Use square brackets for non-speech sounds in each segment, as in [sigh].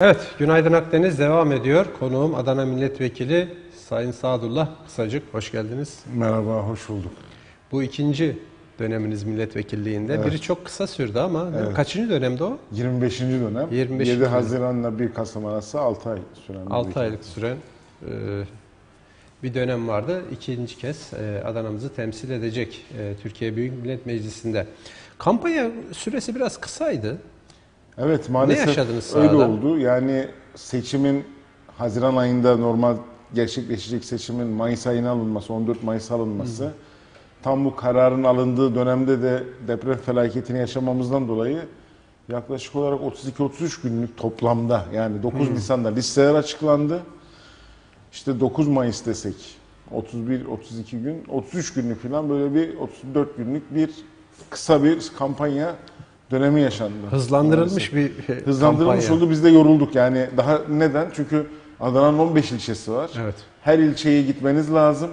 Evet, Günaydın Akdeniz devam ediyor. Konuğum Adana Milletvekili Sayın Sadullah Kısacık. Hoş geldiniz. Merhaba, hoş bulduk. Bu ikinci döneminiz milletvekilliğinde. Evet. Biri çok kısa sürdü ama Evet. kaçıncı dönemde o? 25. dönem. 25. 7 dönem. Haziran'la 1 Kasım arası 6 ay süren. bir 6 vekil. aylık süren e, bir dönem vardı. İkinci kez e, Adana'mızı temsil edecek e, Türkiye Büyük Millet Meclisi'nde. Kampanya süresi biraz kısaydı. Evet, maalesef yaşadınız öyle sahada? oldu. Yani seçimin Haziran ayında normal gerçekleşecek seçimin Mayıs ayına alınması, 14 Mayıs alınması. Tam bu kararın alındığı dönemde de deprem felaketini yaşamamızdan dolayı yaklaşık olarak 32-33 günlük toplamda yani 9 Nisan'da listeler açıklandı. İşte 9 Mayıs desek 31-32 gün, 33 günlük falan böyle bir 34 günlük bir kısa bir kampanya dönemi yaşandı. Hızlandırılmış bir Hızlandırılmış kampanya. oldu biz de yorulduk yani daha neden? Çünkü Adana'nın 15 ilçesi var. Evet. Her ilçeye gitmeniz lazım.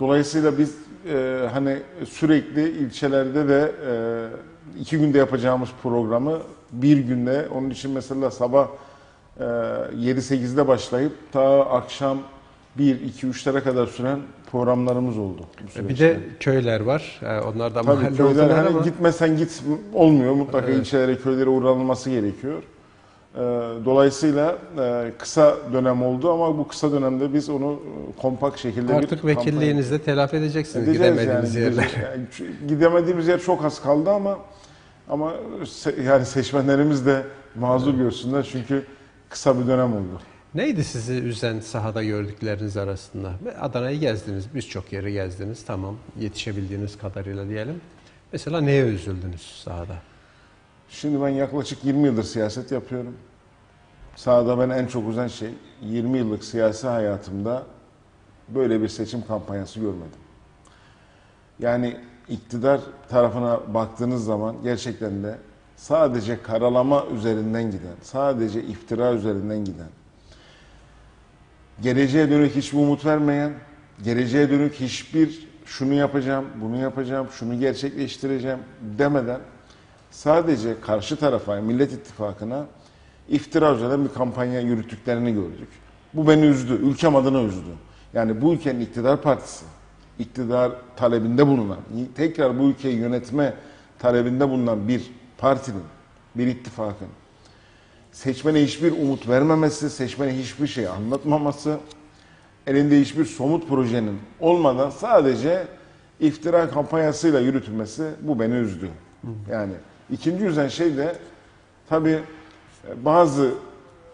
Dolayısıyla biz e, hani sürekli ilçelerde de e, iki günde yapacağımız programı bir günde onun için mesela sabah e, 7-8'de başlayıp ta akşam 1-2-3'lere kadar süren programlarımız oldu. bu Bir de köyler var. E, Onlar da Tabii mahalle köyler oldular hani ama gitmesen git olmuyor. Mutlaka Evet. ilçelere, köylere uğranılması gerekiyor. Ee, Dolayısıyla e, kısa dönem oldu ama bu kısa dönemde biz onu e, kompakt şekilde artık bir vekilliğinizde telafi edeceksiniz Edeceğiz gidemediğiniz yani. yerler. Yani ç- gidemediğimiz yer çok az kaldı ama ama se- yani seçmenlerimiz de mazur görsünler çünkü kısa bir dönem oldu. Neydi sizi üzen sahada gördükleriniz arasında? Adana'yı gezdiniz, birçok yeri gezdiniz. Tamam, yetişebildiğiniz kadarıyla diyelim. Mesela neye üzüldünüz sahada? Şimdi ben yaklaşık 20 yıldır siyaset yapıyorum. Sahada ben en çok üzen şey 20 yıllık siyasi hayatımda böyle bir seçim kampanyası görmedim. Yani iktidar tarafına baktığınız zaman gerçekten de sadece karalama üzerinden giden, sadece iftira üzerinden giden, geleceğe dönük hiçbir umut vermeyen, geleceğe dönük hiçbir şunu yapacağım, bunu yapacağım, şunu gerçekleştireceğim demeden sadece karşı tarafa, Millet İttifakı'na iftira üzerinden bir kampanya yürüttüklerini gördük. Bu beni üzdü, ülkem adına üzdü. Yani bu ülkenin iktidar partisi, iktidar talebinde bulunan, tekrar bu ülkeyi yönetme talebinde bulunan bir partinin, bir ittifakın seçmene hiçbir umut vermemesi, seçmene hiçbir şey anlatmaması, elinde hiçbir somut projenin olmadan sadece iftira kampanyasıyla yürütülmesi bu beni üzdü. Yani ikinci üzen şey de tabii e, bazı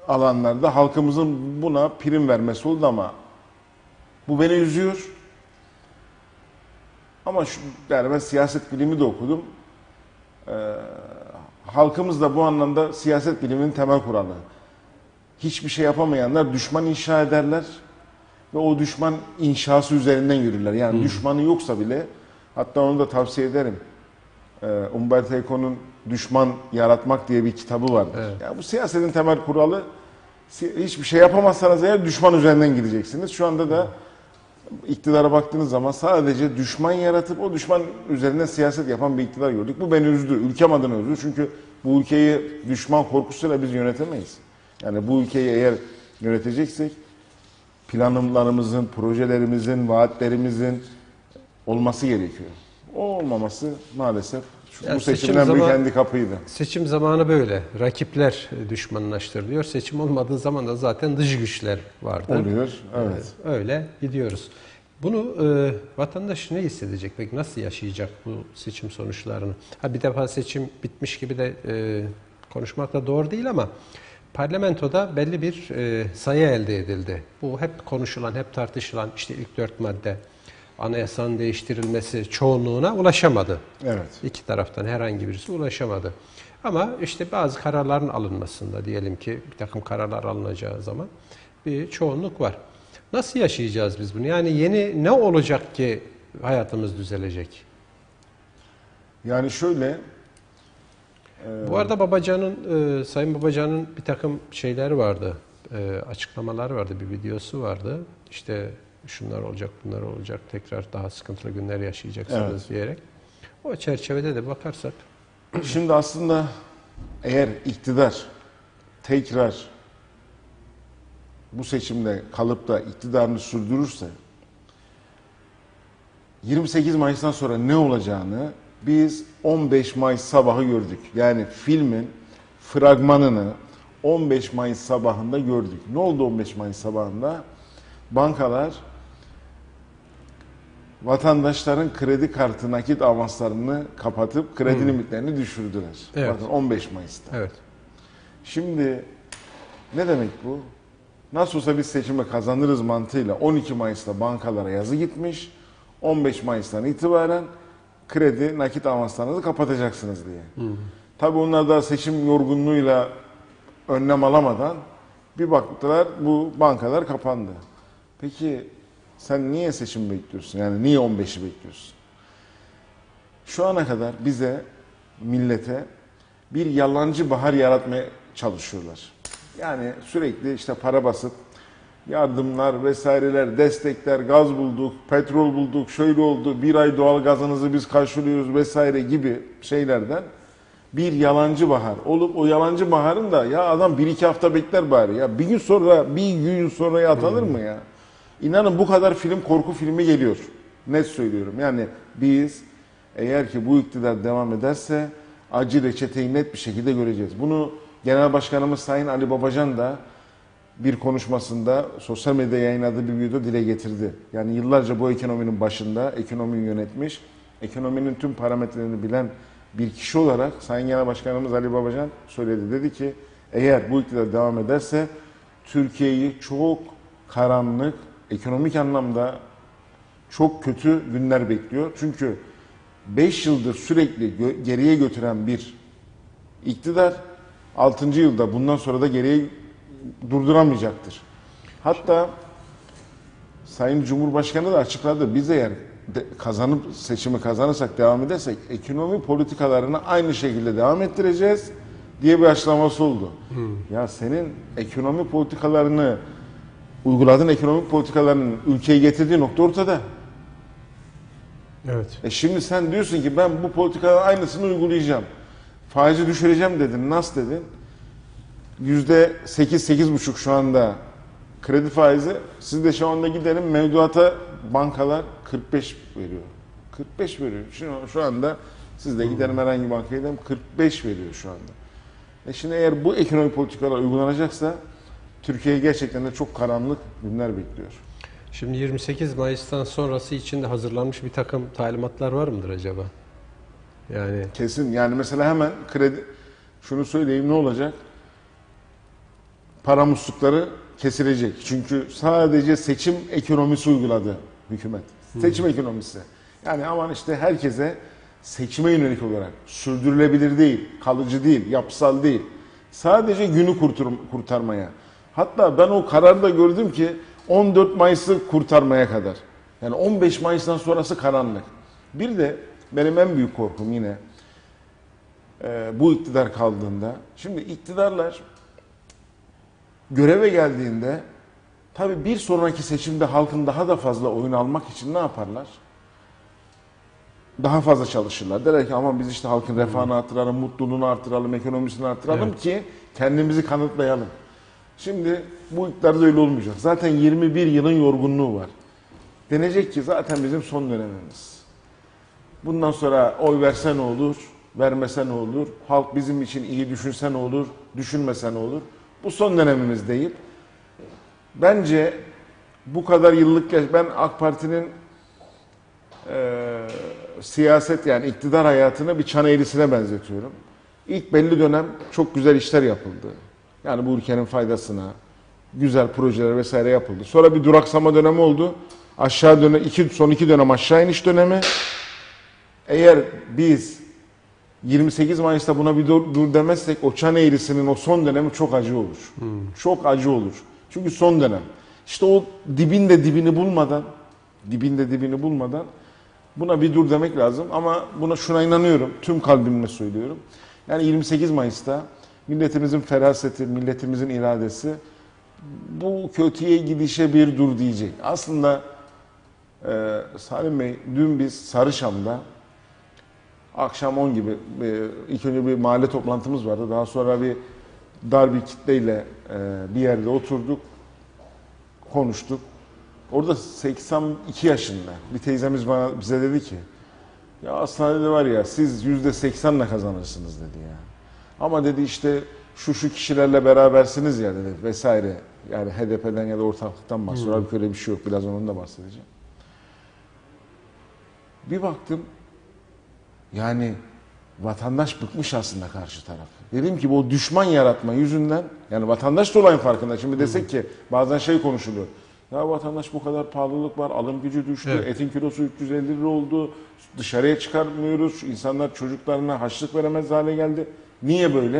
alanlarda halkımızın buna prim vermesi oldu ama bu beni üzüyor. Ama şu, yani ben siyaset bilimi de okudum. Ee, halkımız da bu anlamda siyaset biliminin temel kuralı. Hiçbir şey yapamayanlar düşman inşa ederler ve o düşman inşası üzerinden yürürler. Yani düşmanı yoksa bile hatta onu da tavsiye ederim. Ee, Umberto Eco'nun Düşman Yaratmak diye bir kitabı vardır. Evet. Yani bu siyasetin temel kuralı hiçbir şey yapamazsanız eğer düşman üzerinden gideceksiniz. Şu anda da iktidara baktığınız zaman sadece düşman yaratıp o düşman üzerinden siyaset yapan bir iktidar gördük. Bu beni üzdü. Ülkem adına üzdü. Çünkü bu ülkeyi düşman korkusuyla biz yönetemeyiz. Yani bu ülkeyi eğer yöneteceksek planlarımızın, projelerimizin, vaatlerimizin olması gerekiyor. O olmaması maalesef şu, Ya bu seçim seçimin en büyük handikapıydı. Seçim zamanı böyle. Rakipler düşmanlaştırılıyor. Seçim olmadığı zaman da zaten dış güçler vardır. Oluyor. Evet. Ee, Öyle gidiyoruz. Bunu e, vatandaş ne hissedecek peki? Nasıl yaşayacak bu seçim sonuçlarını? Ha bir defa seçim bitmiş gibi de e, konuşmak da doğru değil ama parlamentoda belli bir e, sayı elde edildi. Bu hep konuşulan, hep tartışılan işte ilk dört madde anayasanın değiştirilmesi çoğunluğuna ulaşamadı. Evet. İki taraftan herhangi birisi ulaşamadı. Ama işte bazı kararların alınmasında diyelim ki bir takım kararlar alınacağı zaman bir çoğunluk var. Nasıl yaşayacağız biz bunu? Yani yeni ne olacak ki hayatımız düzelecek? Yani şöyle Bu arada Babacan'ın, e, Sayın Babacan'ın bir takım şeyleri vardı, e, açıklamaları vardı, bir videosu vardı. İşte şunlar olacak, bunlar olacak, tekrar daha sıkıntılı günler yaşayacaksınız Evet. diyerek. O çerçevede de bakarsak [clears throat] Şimdi aslında eğer iktidar tekrar bu seçimde kalıp da iktidarını sürdürürse 28 Mayıs'tan sonra ne olacağını biz 15 Mayıs sabahı gördük. Yani filmin fragmanını 15 Mayıs sabahında gördük. Ne oldu 15 Mayıs sabahında? Bankalar vatandaşların kredi kartı nakit avanslarını kapatıp kredi limitlerini düşürdüler. Evet. Bakın 15 Mayıs'ta. Evet. Şimdi ne demek bu? Nasıl olsa biz seçimi kazanırız mantığıyla 12 Mayıs'ta bankalara yazı gitmiş. 15 Mayıs'tan itibaren kredi nakit avanslarınızı kapatacaksınız diye. Tabii onlar da seçim yorgunluğuyla önlem alamadan bir baktılar bu bankalar kapandı. Peki sen niye seçim bekliyorsun? Yani niye 15'i bekliyorsun? Şu ana kadar bize, millete bir yalancı bahar yaratmaya çalışıyorlar. Yani sürekli işte para basıp yardımlar vesaireler, destekler, gaz bulduk, petrol bulduk, şöyle oldu, bir ay doğal gazınızı biz karşılıyoruz vesaire gibi şeylerden bir yalancı bahar olup o yalancı baharın da ya adam bir iki hafta bekler bari ya bir gün sonra bir gün sonraya atanır mı ya? İnanın bu kadar film korku filmi geliyor. Net söylüyorum. Yani biz eğer ki bu iktidar devam ederse acı reçeteyi net bir şekilde göreceğiz. Bunu Genel Başkanımız Sayın Ali Babacan da bir konuşmasında sosyal medyada yayınladığı bir videoda dile getirdi. Yani yıllarca bu ekonominin başında ekonomiyi yönetmiş, ekonominin tüm parametrelerini bilen bir kişi olarak Sayın Genel Başkanımız Ali Babacan söyledi. Dedi ki eğer bu iktidar devam ederse Türkiye'yi çok karanlık, ekonomik anlamda çok kötü günler bekliyor. Çünkü 5 yıldır sürekli gö- geriye götüren bir iktidar 6. yılda bundan sonra da geriye durduramayacaktır. Hatta Sayın Cumhurbaşkanı da açıkladı. Biz eğer de kazanıp seçimi kazanırsak devam edersek ekonomi politikalarını aynı şekilde devam ettireceğiz diye bir açıklaması oldu. Ya senin ekonomi politikalarını uyguladığın ekonomi politikalarının ülkeyi getirdiği nokta ortada. Evet. E şimdi sen diyorsun ki ben bu politikanın aynısını uygulayacağım. Faizi düşüreceğim dedin. Nasıl dedin? Yüzde sekiz, sekiz buçuk şu anda kredi faizi. Siz de şu anda gidelim mevduata bankalar 45 veriyor. 45 veriyor. Şu, şu anda siz de gidelim herhangi bir bankaya gidelim 45 veriyor şu anda. E şimdi eğer bu ekonomi politikalar uygulanacaksa Türkiye'yi gerçekten de çok karanlık günler bekliyor. Şimdi 28 Mayıs'tan sonrası için de hazırlanmış bir takım talimatlar var mıdır acaba? Yani Kesin. Yani mesela hemen kredi şunu söyleyeyim ne olacak? Para muslukları kesilecek. Çünkü sadece seçim ekonomisi uyguladı hükümet. Seçim ekonomisi. Yani aman işte herkese seçime yönelik olarak sürdürülebilir değil, kalıcı değil, yapısal değil. Sadece günü kurtur, kurtarmaya. Hatta ben o kararda gördüm ki 14 Mayıs'ı kurtarmaya kadar. Yani 15 Mayıs'tan sonrası karanlık. Bir de benim en büyük korkum yine e, bu iktidar kaldığında. Şimdi iktidarlar göreve geldiğinde tabii bir sonraki seçimde halkın daha da fazla oyun almak için ne yaparlar? Daha fazla çalışırlar. Derler ki aman biz işte halkın refahını artıralım, mutluluğunu artıralım, ekonomisini artıralım Evet. ki kendimizi kanıtlayalım. Şimdi bu iktidarda öyle olmayacak. Zaten 21 yılın yorgunluğu var. Denecek ki zaten bizim son dönemimiz. Bundan sonra oy verse ne olur, vermese ne olur, halk bizim için iyi düşünse ne olur, düşünmese ne olur. Bu son dönemimiz değil. Bence bu kadar yıllık yaş- ben AK Parti'nin eee, siyaset yani iktidar hayatını bir çan eğrisine benzetiyorum. İlk belli dönem çok güzel işler yapıldı. Yani bu ülkenin faydasına güzel projeler vesaire yapıldı. Sonra bir duraksama dönemi oldu. Aşağı dönem iki son iki dönem aşağı iniş dönemi. Eğer biz 28 Mayıs'ta buna bir dur, dur demezsek o çan eğrisinin o son dönemi çok acı olur. Çok acı olur. Çünkü son dönem. İşte o dibinde dibini bulmadan dibinde dibini bulmadan buna bir dur demek lazım ama buna şuna inanıyorum. Tüm kalbimle söylüyorum. Yani 28 Mayıs'ta milletimizin feraseti, milletimizin iradesi bu kötüye gidişe bir dur diyecek. Aslında e, Salim Bey dün biz Sarışam'da akşam 10 gibi e, ilk önce bir mahalle toplantımız vardı. Daha sonra bir dar bir kitleyle e, bir yerde oturduk. konuştuk. Orada 82 yaşında bir teyzemiz bana bize dedi ki ya dedi var ya siz yüzde 80'le kazanırsınız dedi ya. Ama dedi işte şu şu kişilerle berabersiniz ya dedi vesaire. Yani HDP'den ya da ortaklıktan bahsediyor. Halbuki öyle bir şey yok. Biraz onun da bahsedeceğim. Bir baktım yani vatandaş bıkmış aslında karşı taraf. Dedim ki bu düşman yaratma yüzünden yani vatandaş da olayın farkında. Şimdi desek ki bazen şey konuşuluyor. Ya vatandaş bu kadar pahalılık var, alım gücü düştü, Evet. etin kilosu 350 lira oldu, dışarıya çıkarmıyoruz, insanlar çocuklarına haçlık veremez hale geldi. Niye böyle?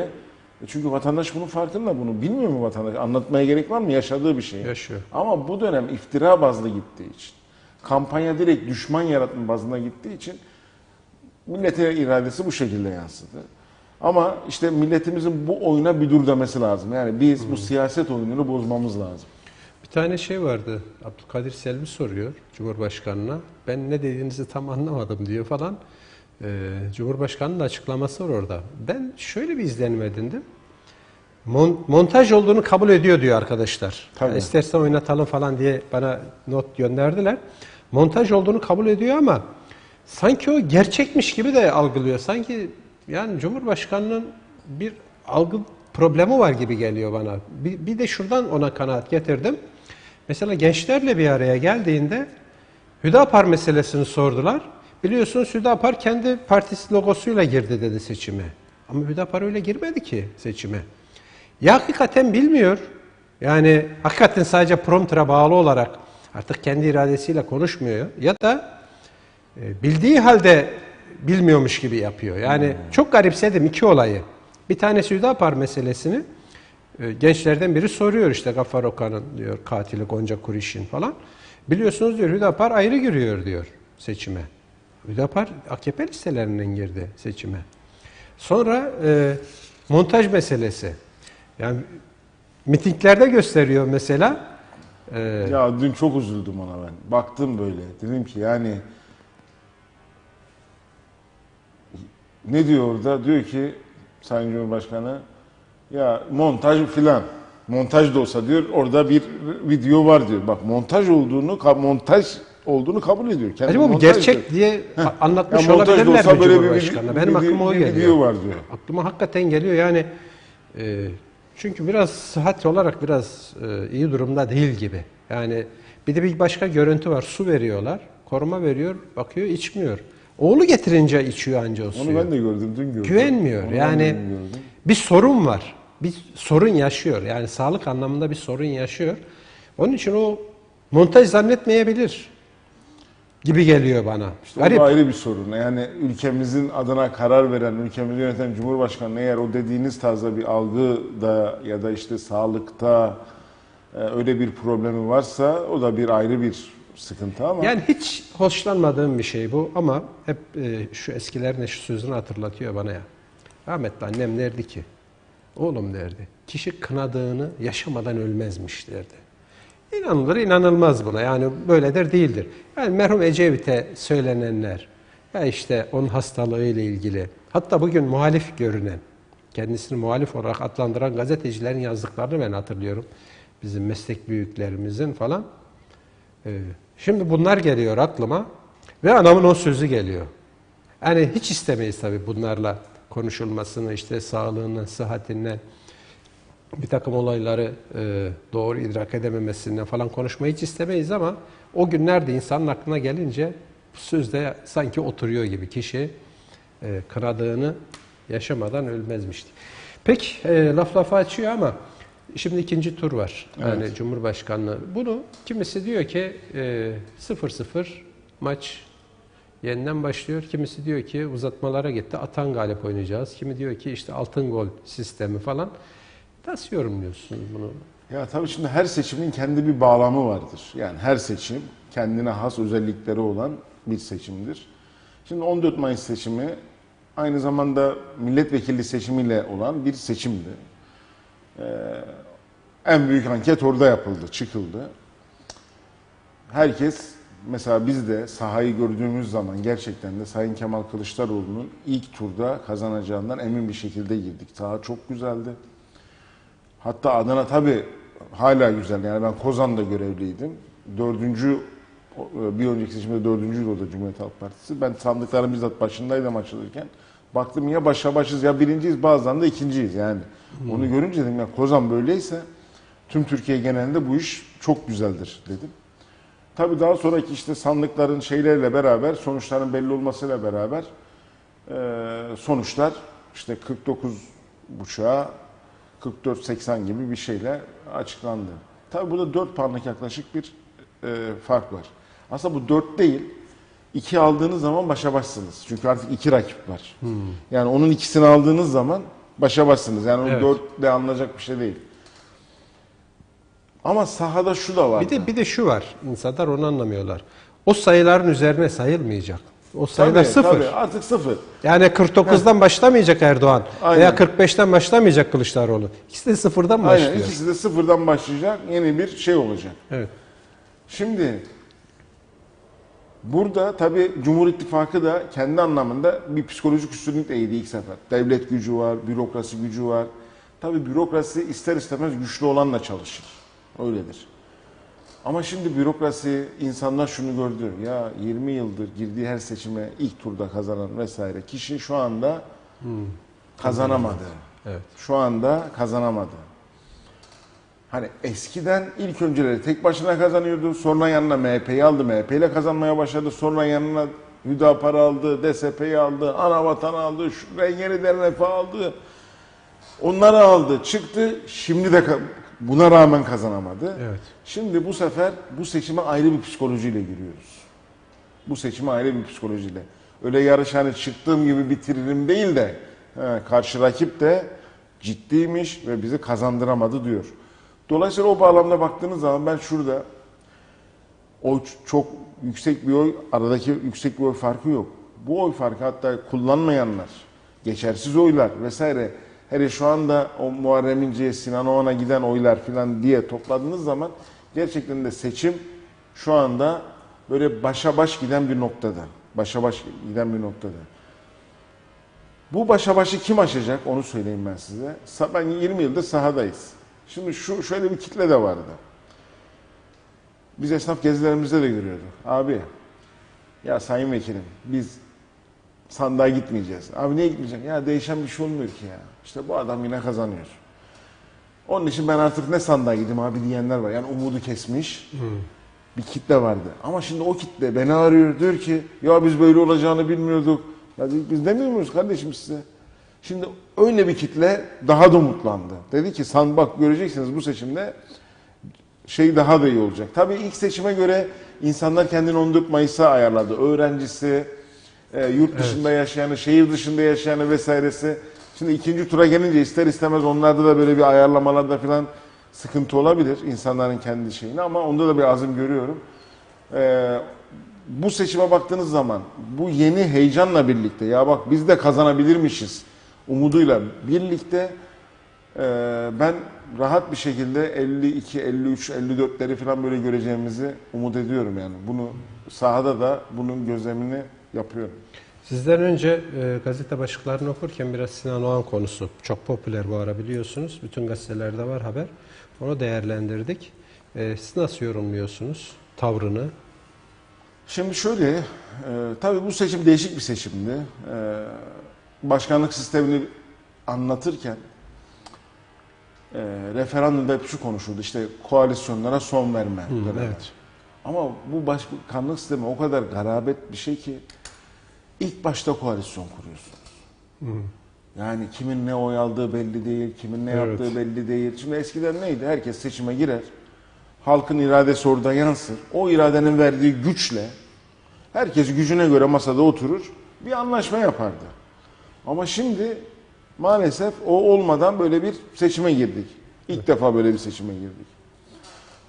E çünkü vatandaş bunun farkında, bunu bilmiyor mu vatandaş? Anlatmaya gerek var mı? Yaşadığı bir şey. Yaşıyor. Ama bu dönem iftira bazlı gittiği için, kampanya direkt düşman yaratma bazına gittiği için millete iradesi bu şekilde yansıdı. Ama işte milletimizin bu oyuna bir dur demesi lazım. Yani biz bu siyaset oyununu bozmamız lazım. Bir tane şey vardı. Abdülkadir Selvi soruyor Cumhurbaşkanı'na. Ben ne dediğinizi tam anlamadım diyor falan. Ee, Cumhurbaşkanı'nın açıklaması var orada. Ben şöyle bir izlenim edindim. Mon- montaj olduğunu kabul ediyor diyor arkadaşlar. Tabii. Ya istersen oynatalım falan diye bana not gönderdiler. Montaj olduğunu kabul ediyor ama sanki o gerçekmiş gibi de algılıyor. Sanki yani Cumhurbaşkanı'nın bir algı problemi var gibi geliyor bana. Bir, bir de şuradan ona kanaat getirdim. Mesela gençlerle bir araya geldiğinde Hüdapar meselesini sordular. Biliyorsunuz Hüdapar kendi partisi logosuyla girdi dedi seçime. Ama Hüdapar öyle girmedi ki seçime. Ya hakikaten bilmiyor. Yani hakikaten sadece prompter'a bağlı olarak artık kendi iradesiyle konuşmuyor. Ya da e, bildiği halde bilmiyormuş gibi yapıyor. Yani çok garipsedim iki olayı. Bir tanesi Hüdapar meselesini e, gençlerden biri soruyor işte Gaffar Okan'ın diyor katili Gonca Kuriş'in falan. Biliyorsunuz diyor Hüdapar ayrı giriyor diyor seçime. Hüdapar AKP listelerinden girdi seçime. Sonra e, montaj meselesi. Yani mitinglerde gösteriyor mesela. E, Ya dün çok üzüldüm ona ben. Baktım böyle. Dedim ki yani ne diyor orada? Diyor ki Sayın Cumhurbaşkanı ya montaj filan. Montaj da olsa diyor orada bir video var diyor. Bak montaj olduğunu montaj olduğunu kabul ediyor. Kendi acaba bu montaj gerçek diyor. diye Ya anlatmış montaj da olabilirler olsa mi böyle bir Cumhurbaşkanı? video- Benim bir- aklıma o bir geliyor. var diyor. Aklıma hakikaten geliyor yani e, çünkü biraz sıhhat olarak biraz e, iyi durumda değil gibi. Yani bir de bir başka görüntü var. Su veriyorlar. Koruma veriyor. Bakıyor içmiyor. Oğlu getirince içiyor anca o suyu. Onu ben de gördüm dün gördüm. Güvenmiyor. Onu ben yani de dün gördüm. bir sorun var. Bir sorun yaşıyor. Yani sağlık anlamında bir sorun yaşıyor. Onun için o montaj zannetmeyebilir gibi geliyor bana. İşte o da ayrı bir sorun. Yani ülkemizin adına karar veren, ülkemizi yöneten Cumhurbaşkanı eğer o dediğiniz tarzda bir algıda ya da işte sağlıkta e, öyle bir problemi varsa o da bir ayrı bir sıkıntı ama Yani hiç hoşlanmadığım bir şey bu ama hep e, şu eskilerin şu sözünü hatırlatıyor bana ya. Rahmetli annem derdi ki, oğlum derdi, kişi kınadığını yaşamadan ölmezmiş derdi. İnanılır inanılmaz buna yani böyledir değildir. Yani merhum Ecevit'e söylenenler, ya işte onun hastalığıyla ilgili, hatta bugün muhalif görünen, kendisini muhalif olarak adlandıran gazetecilerin yazdıklarını ben hatırlıyorum. Bizim meslek büyüklerimizin falan. Ee, Şimdi bunlar geliyor aklıma ve anamın o sözü geliyor. Yani hiç istemeyiz tabii bunlarla konuşulmasını, işte sağlığından, sıhhatinden, bir takım olayları e, doğru idrak edememesinden falan konuşmayı hiç istemeyiz ama o günlerde insanın aklına gelince bu söz de sanki oturuyor gibi kişi e, kınadığını yaşamadan ölmezmişti. Pek e, laf lafa açıyor ama şimdi ikinci tur var. Yani Cumhurbaşkanlığı. Bunu kimisi diyor ki e, 0-0 maç yeniden başlıyor. Kimisi diyor ki uzatmalara gitti. Atan galip oynayacağız. Kimi diyor ki işte altın gol sistemi falan. Nasıl yorumluyorsunuz bunu? ya tabii şimdi her seçimin kendi bir bağlamı vardır. Yani her seçim kendine has özellikleri olan bir seçimdir. Şimdi 14 Mayıs seçimi aynı zamanda milletvekili seçimiyle olan bir seçimdi. Ee, en büyük anket orada yapıldı, çıkıldı. Herkes mesela biz de sahayı gördüğümüz zaman gerçekten de Sayın Kemal Kılıçdaroğlu'nun ilk turda kazanacağından emin bir şekilde girdik. Saha çok güzeldi. Hatta Adana tabii hala güzel. Yani ben Kozan'da görevliydim. Dördüncü, o- bir önceki seçimde dördüncü yıl oldu Cumhuriyet Halk Partisi. Ben sandıkların bizzat başındaydım açılırken. Baktım ya başa başız ya birinciyiz bazen de ikinciyiz yani. Onu görünce dedim ya Kozan böyleyse tüm Türkiye genelinde bu iş çok güzeldir dedim. Tabii daha sonraki işte sandıkların şeylerle beraber, sonuçların belli olmasıyla beraber e, sonuçlar işte 49 buçuğa 44-80 gibi bir şeyle açıklandı. Tabii burada 4 puanlık yaklaşık bir e, fark var. Aslında bu 4 değil, 2 aldığınız zaman başa başsınız. Çünkü artık 2 rakip var. Yani onun ikisini aldığınız zaman başa başsınız. Yani o Evet. 4 de alınacak bir şey değil. Ama sahada şu da var. Bir de bir de şu var. İnsanlar onu anlamıyorlar. O sayıların üzerine sayılmayacak. O sayılar Tabii, sıfır. tabii, artık sıfır. Yani 49'dan başlamayacak Erdoğan Aynen. veya 45'ten başlamayacak Kılıçdaroğlu. İkisi de sıfırdan Aynen başlıyor. ikisi de sıfırdan başlayacak yeni bir şey olacak. Evet. Şimdi burada tabii Cumhur İttifakı da kendi anlamında bir psikolojik üstünlük eğdi ilk sefer. Devlet gücü var, bürokrasi gücü var. Tabii bürokrasi ister istemez güçlü olanla çalışır. Öyledir. Ama şimdi bürokrasi insanlar şunu gördü. Ya 20 yıldır girdiği her seçime ilk turda kazanan vesaire kişi şu anda kazanamadı. Evet. Şu anda kazanamadı. Hani eskiden ilk önceleri tek başına kazanıyordu. Sonra yanına MHP'yi aldı. MHP ile kazanmaya başladı. Sonra yanına Hüdapar aldı, DSP'yi aldı, Anavatan aldı, şu Yeni Refah aldı. Onları aldı, çıktı. Şimdi de buna rağmen kazanamadı. Evet. Şimdi bu sefer bu seçime ayrı bir psikolojiyle giriyoruz. Bu seçime ayrı bir psikolojiyle. Öyle yarış hani çıktığım gibi bitiririm değil de he, karşı rakip de ciddiymiş ve bizi kazandıramadı diyor. Dolayısıyla o bağlamda baktığınız zaman ben şurada ç- çok yüksek bir oy, aradaki yüksek bir oy farkı yok. Bu oy farkı hatta kullanmayanlar, geçersiz oylar vesaire hele şu anda o Muharrem İnce'ye, Sinan Oğan'a giden oylar filan diye topladığınız zaman gerçekten de seçim şu anda böyle başa baş giden bir noktada. Başa baş giden bir noktada. Bu başa başı kim aşacak onu söyleyeyim ben size. Ben 20 yıldır sahadayız. Şimdi şu şöyle bir kitle de vardı. Biz esnaf gezilerimizde de görüyorduk. Abi ya sayın vekilim biz sandığa gitmeyeceğiz. Abi niye gitmeyecek? Ya değişen bir şey olmuyor ki ya. İşte bu adam yine kazanıyor. Onun için ben artık ne sandığa gideyim abi diyenler var. Yani umudu kesmiş bir kitle vardı. Ama şimdi o kitle beni arıyor diyor ki ya biz böyle olacağını bilmiyorduk. Ya biz demiyor muyuz kardeşim size? Şimdi öyle bir kitle daha da umutlandı. Dedi ki san bak göreceksiniz bu seçimde şey daha da iyi olacak. Tabii ilk seçime göre insanlar kendini 14 Mayıs'a ayarladı. Öğrencisi, e, yurt dışında yaşayanı, şehir dışında yaşayanı vesairesi. Şimdi ikinci tura gelince ister istemez onlarda da böyle bir ayarlamalarda falan sıkıntı olabilir insanların kendi şeyini ama onda da bir azim görüyorum. E, bu seçime baktığınız zaman bu yeni heyecanla birlikte ya bak biz de kazanabilirmişiz umuduyla birlikte ee, ben rahat bir şekilde 52, 53, 54'leri falan böyle göreceğimizi umut ediyorum yani. Bunu sahada da bunun gözlemini yapıyorum. Sizden önce e, gazete başlıklarını okurken biraz Sinan Oğan konusu çok popüler bu ara biliyorsunuz. Bütün gazetelerde var haber. Onu değerlendirdik. E, siz nasıl yorumluyorsunuz tavrını? Şimdi şöyle, e, tabii bu seçim değişik bir seçimdi. E, başkanlık sistemini anlatırken e, referandumda hep şu konuşuldu işte koalisyonlara son verme. dönemi. evet. Ama bu başkanlık sistemi o kadar garabet bir şey ki ilk başta koalisyon kuruyorsunuz. Yani kimin ne oy aldığı belli değil, kimin ne Evet. yaptığı belli değil. Şimdi eskiden neydi? Herkes seçime girer. Halkın iradesi orada yansır. O iradenin verdiği güçle herkes gücüne göre masada oturur. Bir anlaşma yapardı. Ama şimdi maalesef o olmadan böyle bir seçime girdik. İlk defa böyle bir seçime girdik.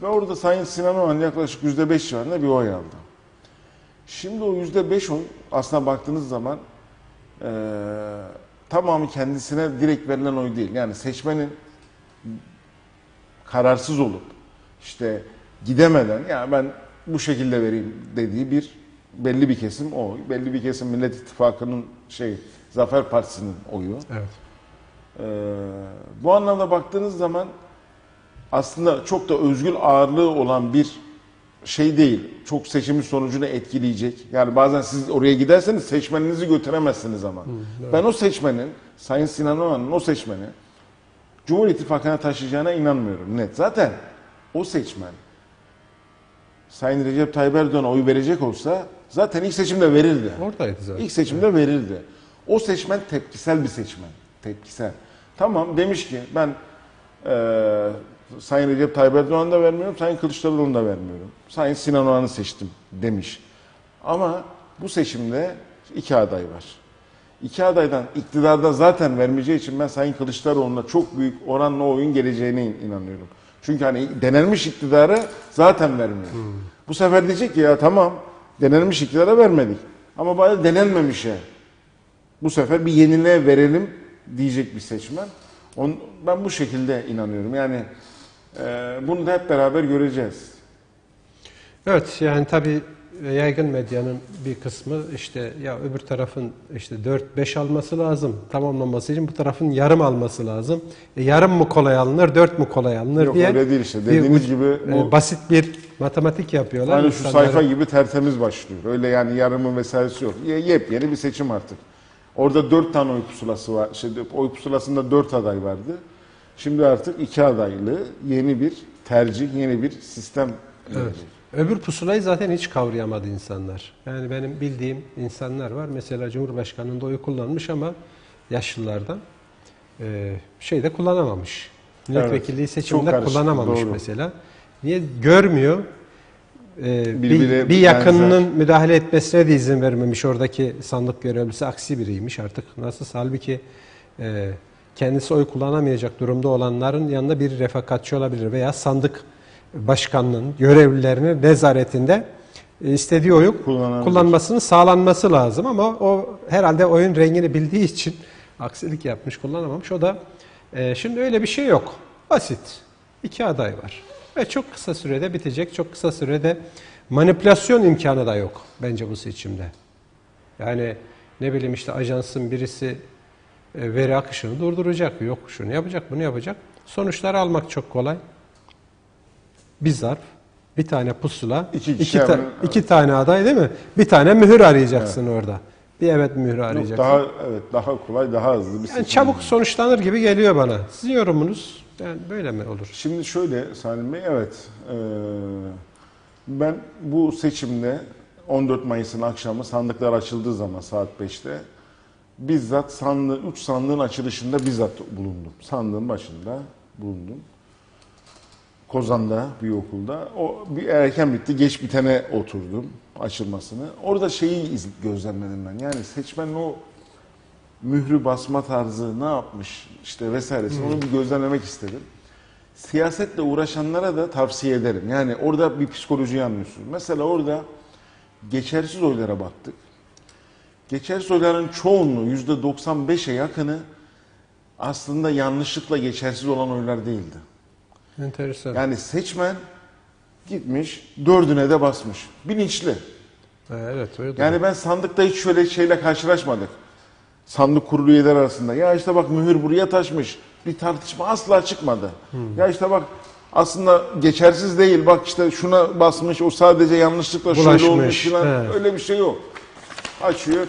Ve orada Sayın Sinan Oğan yaklaşık %5 civarında bir oy aldı. Şimdi o %5 oy aslına baktığınız zaman eee, tamamı kendisine direkt verilen oy değil. Yani seçmenin kararsız olup işte gidemeden ya ben bu şekilde vereyim dediği bir belli bir kesim o. Belli bir kesim Millet İttifakı'nın şey Zafer Partisi'nin oyu. Evet. Ee, bu anlamda baktığınız zaman aslında çok da özgür ağırlığı olan bir şey değil. Çok seçimin sonucunu etkileyecek. Yani bazen siz oraya giderseniz seçmeninizi götüremezsiniz ama. Ben o seçmenin, Sayın Sinan Oğan'ın o seçmeni Cumhur İttifakı'na taşıyacağına inanmıyorum net. Zaten o seçmen Sayın Recep Tayyip Erdoğan'a oy verecek olsa zaten ilk seçimde verirdi. Oradaydı zaten. İlk seçimde verildi. O seçmen tepkisel bir seçmen. Tepkisel. Tamam demiş ki ben eee Sayın Recep Tayyip Erdoğan'ı da vermiyorum, Sayın Kılıçdaroğlu'nu da vermiyorum. Sayın Sinan Oğan'ı seçtim demiş. Ama bu seçimde iki aday var. İki adaydan iktidarda zaten vermeyeceği için ben Sayın Kılıçdaroğlu'na çok büyük oranla oyun geleceğine inanıyorum. Çünkü hani denenmiş iktidara zaten vermiyor. Bu sefer diyecek ki ya tamam denenmiş iktidara vermedik. Ama bari denenmemişe bu sefer bir yenine verelim diyecek bir seçmen. On, ben bu şekilde inanıyorum. Yani bunu da hep beraber göreceğiz. Evet yani tabii yaygın medyanın bir kısmı işte ya öbür tarafın işte 4-5 alması lazım tamamlanması için bu tarafın yarım alması lazım. E, yarım mı kolay alınır 4 mu kolay alınır Yok, diye öyle değil işte. bir Dediğiniz uç- gibi e, bu- basit bir matematik yapıyorlar. Hani şu sayfa gibi tertemiz başlıyor. Öyle yani yarımı vesairesi yok. Ye- Yepyeni bir seçim artık. Orada dört tane oy pusulası var. Şimdi oy pusulasında dört aday vardı. Şimdi artık iki adaylı yeni bir tercih, yeni bir sistem. Evet. Öbür pusulayı zaten hiç kavrayamadı insanlar. Yani benim bildiğim insanlar var. Mesela Cumhurbaşkanı'nda oy kullanmış ama yaşlılardan e, şeyde kullanamamış. Milletvekilliği seçiminde Çok karışık, kullanamamış doğru. mesela. Niye? Görmüyor. E, bir, bir yakınının benzer. müdahale etmesine de izin vermemiş. Oradaki sandık görevlisi aksi biriymiş artık. Nasıl? Halbuki e, kendisi oy kullanamayacak durumda olanların yanında bir refakatçi olabilir veya sandık başkanının görevlilerinin nezaretinde e, istediği oyu kullanmasının sağlanması lazım ama o herhalde oyun rengini bildiği için aksilik yapmış, kullanamamış. O da e, şimdi öyle bir şey yok. Basit. İki aday var. Ve çok kısa sürede bitecek. Çok kısa sürede manipülasyon imkanı da yok bence bu seçimde. Yani ne bileyim işte ajansın birisi veri akışını durduracak. Yok şunu yapacak, bunu yapacak. Sonuçları almak çok kolay. Bir zarf, bir tane pusula, İki iki, ta- iki tane aday değil mi? Bir tane mühür arayacaksın orada. Bir evet mührü Yok, arayacaksın. daha evet daha kolay, daha hızlı bir yani çabuk sonuçlanır gibi geliyor bana. Sizin yorumunuz yani böyle mi olur? Şimdi şöyle Salim Bey, evet. eee, ben bu seçimde 14 Mayıs'ın akşamı sandıklar açıldığı zaman saat 5'te bizzat sandığı, 3 sandığın açılışında bizzat bulundum. Sandığın başında bulundum. Kozan'da bir okulda. O bir erken bitti. Geç bitene oturdum açılmasını. Orada şeyi iz- gözlemledim ben. Yani seçmenin o mührü basma tarzı ne yapmış işte vesairesi onu bir gözlemlemek istedim. Siyasetle uğraşanlara da tavsiye ederim. Yani orada bir psikolojiyi anlıyorsunuz. Mesela orada geçersiz oylara baktık. Geçersiz oyların çoğunluğu yüzde 95'e yakını aslında yanlışlıkla geçersiz olan oylar değildi. Enteresan. Yani seçmen gitmiş dördüne de basmış. Bilinçli. Evet öyle. Yani ben sandıkta hiç şöyle şeyle karşılaşmadık. Sandık kurulu üyeler arasında. Ya işte bak mühür buraya taşmış. Bir tartışma asla çıkmadı. Ya işte bak aslında geçersiz değil. Bak işte şuna basmış. O sadece yanlışlıkla şöyle Bulaşmış, olmuş falan. he. Öyle bir şey yok. Açıyor.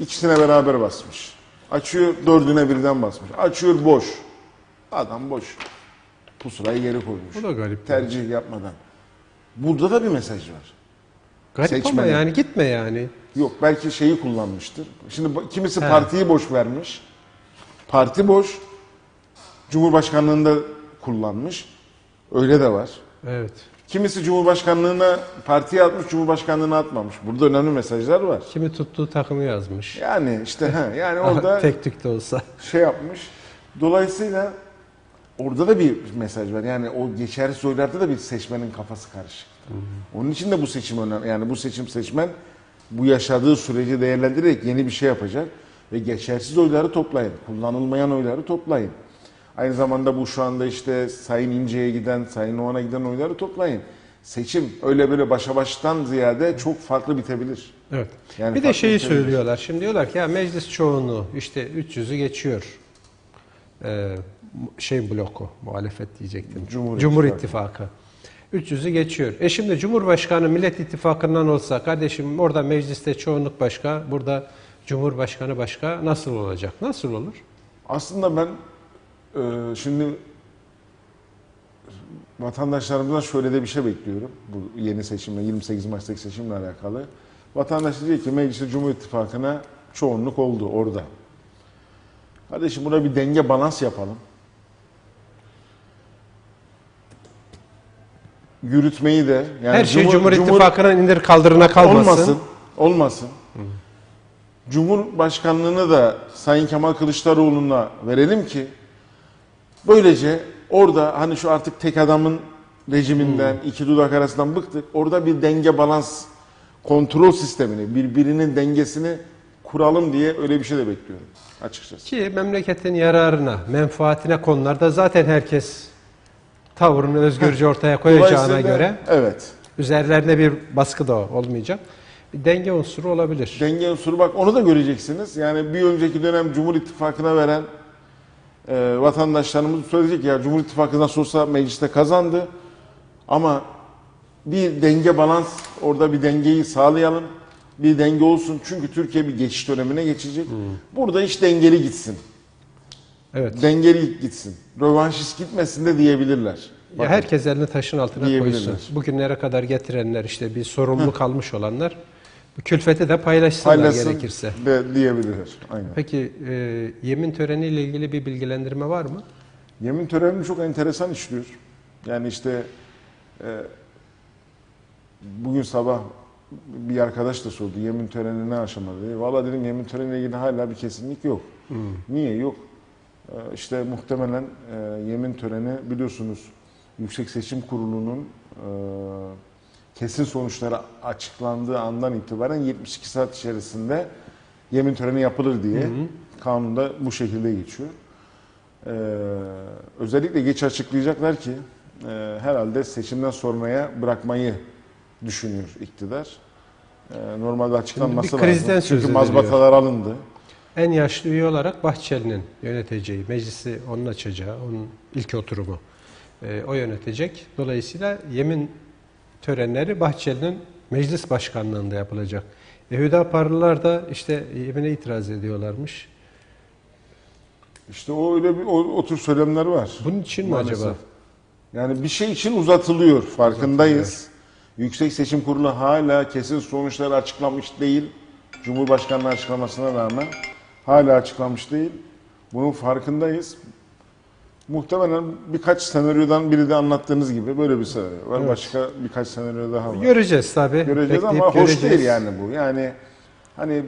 ikisine beraber basmış. Açıyor dördüne birden basmış. Açıyor boş. Adam boş. Pusulayı geri koymuş. Bu da garip. Tercih yapmadan. Burada da bir mesaj var. Garip ama seçmeni. yani gitme yani. Yok belki şeyi kullanmıştır. Şimdi kimisi He. partiyi boş vermiş. Parti boş. Cumhurbaşkanlığında kullanmış. Öyle de var. Evet. Kimisi Cumhurbaşkanlığına partiye atmış, Cumhurbaşkanlığına atmamış. Burada önemli mesajlar var. Kimi tuttuğu takımı yazmış. Yani işte he, yani [laughs] orada Tek tük de olsa. şey yapmış. Dolayısıyla orada da bir mesaj var. Yani o geçersiz oylarda da bir seçmenin kafası karışık. Onun için de bu seçim önemli. Yani bu seçim seçmen bu yaşadığı süreci değerlendirerek yeni bir şey yapacak ve geçersiz oyları toplayın. Kullanılmayan oyları toplayın. Aynı zamanda bu şu anda işte Sayın İnce'ye giden, Sayın Oğan'a giden oyları toplayın. Seçim öyle böyle başa baştan ziyade çok farklı bitebilir. Evet. Yani bir de şeyi ülkeler- söylüyorlar. Şimdi diyorlar ki ya meclis çoğunluğu işte 300'ü geçiyor. Ee, şey bloku, muhalefet diyecektim. Cumhur Cumhur İttifakı. İttifakı. 300'ü geçiyor. E şimdi Cumhurbaşkanı Millet İttifakı'ndan olsa kardeşim orada mecliste çoğunluk başka, burada Cumhurbaşkanı başka nasıl olacak? Nasıl olur? Aslında ben e, şimdi vatandaşlarımızdan şöyle de bir şey bekliyorum. Bu yeni seçimle, 28 Mayıs'taki seçimle alakalı. Vatandaş diyecek ki mecliste Cumhur İttifakı'na çoğunluk oldu orada. Kardeşim buna bir denge balans yapalım. Yürütmeyi de yani Her şey Cumhur, İttifakı'nın indir kaldırına kalmasın. Olmasın. Olmasın. Cumhurbaşkanlığını da Sayın Kemal Kılıçdaroğlu'na verelim ki böylece orada hani şu artık tek adamın rejiminden, iki dudak arasından bıktık. Orada bir denge balans kontrol sistemini, birbirinin dengesini kuralım diye öyle bir şey de bekliyorum açıkçası. Ki memleketin yararına, menfaatine konularda zaten herkes tavrını özgürce ortaya koyacağına göre Evet. üzerlerine bir baskı da olmayacak. Bir denge unsuru olabilir. Denge unsuru bak onu da göreceksiniz. Yani bir önceki dönem Cumhur İttifakı'na veren e, vatandaşlarımız söyleyecek ya Cumhur İttifakı nasıl olsa mecliste kazandı. Ama bir denge balans orada bir dengeyi sağlayalım. Bir denge olsun. Çünkü Türkiye bir geçiş dönemine geçecek. Burada iş dengeli gitsin. Evet. Dengeli gitsin. Rövanşist gitmesin de diyebilirler. Ya Bakın. herkes elini taşın altına koysun. Bugünlere kadar getirenler işte bir sorumlu kalmış olanlar külfeti de paylaşsınlar Paylaşsın gerekirse. de diyebilirler. Aynen. Peki e, yemin töreniyle ilgili bir bilgilendirme var mı? Yemin töreni çok enteresan işliyor. Yani işte e, bugün sabah bir arkadaş da sordu yemin töreni ne aşamada diye. Valla dedim yemin töreniyle ilgili hala bir kesinlik yok. Niye yok? E, işte muhtemelen e, yemin töreni biliyorsunuz Yüksek Seçim Kurulu'nun e, kesin sonuçları açıklandığı andan itibaren 72 saat içerisinde yemin töreni yapılır diye kanunda bu şekilde geçiyor. Ee, özellikle geç açıklayacaklar ki e, herhalde seçimden sonraya bırakmayı düşünüyor iktidar. Ee, normalde açıklanması Şimdi bir lazım. söz Çünkü ediliyor. mazbatalar alındı. En yaşlı üye olarak Bahçeli'nin yöneteceği, meclisi onun açacağı, onun ilk oturumu e, o yönetecek. Dolayısıyla yemin törenleri Bahçeli'nin meclis başkanlığında yapılacak. E, Hüdaparlılar da işte yemine itiraz ediyorlarmış. İşte o öyle bir o, o tür söylemler var. Bunun için mi Maalesef. acaba? Yani bir şey için uzatılıyor farkındayız. Yüksek Seçim Kurulu hala kesin sonuçları açıklamış değil. Cumhurbaşkanlığı açıklamasına rağmen hala açıklamış değil. Bunun farkındayız. Muhtemelen birkaç senaryodan biri de anlattığınız gibi böyle bir senaryo var. Evet. Başka birkaç senaryo daha var. Göreceğiz tabii. Göreceğiz Bekleyip ama hoş göreceğiz. değil yani bu. Yani hani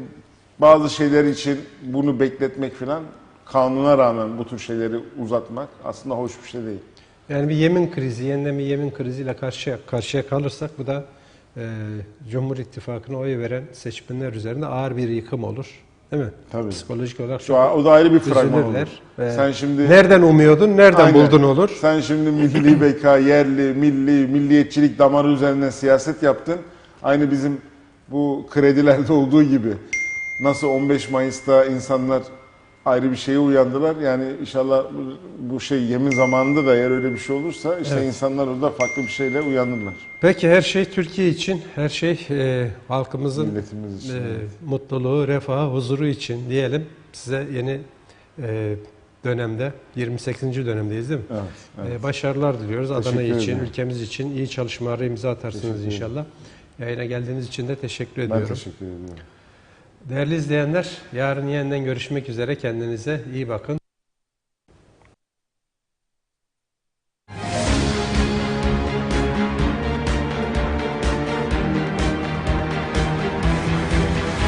bazı şeyler için bunu bekletmek falan kanuna rağmen bu tür şeyleri uzatmak aslında hoş bir şey değil. Yani bir yemin krizi, yeniden bir yemin kriziyle karşıya karşıya kalırsak bu da e, Cumhur İttifakı'na oy veren seçmenler üzerinde ağır bir yıkım olur. Değil mi? Tabii. Psikolojik olarak Şu an o da ayrı bir fragman olur. Ve Sen şimdi nereden umuyordun, nereden Aynen. buldun olur. Sen şimdi milli beka, yerli, milli, milliyetçilik damarı üzerinden siyaset yaptın. Aynı bizim bu kredilerde olduğu gibi. Nasıl 15 Mayıs'ta insanlar ayrı bir şeye uyandılar. Yani inşallah bu- şey yemin zamanında da eğer öyle bir şey olursa işte Evet. insanlar orada farklı bir şeyle uyanırlar. Peki her şey Türkiye için, her şey e, halkımızın Milletimiz için. e, mutluluğu, refahı, huzuru için diyelim. Size yeni e, dönemde, 28. dönemdeyiz değil mi? Evet, evet. E, başarılar diliyoruz Adana için, ülkemiz için iyi çalışmalara imza atarsınız inşallah. Yayına geldiğiniz için de teşekkür Ben ediyorum. teşekkür ediyorum. Değerli izleyenler, yarın yeniden görüşmek üzere. Kendinize iyi bakın.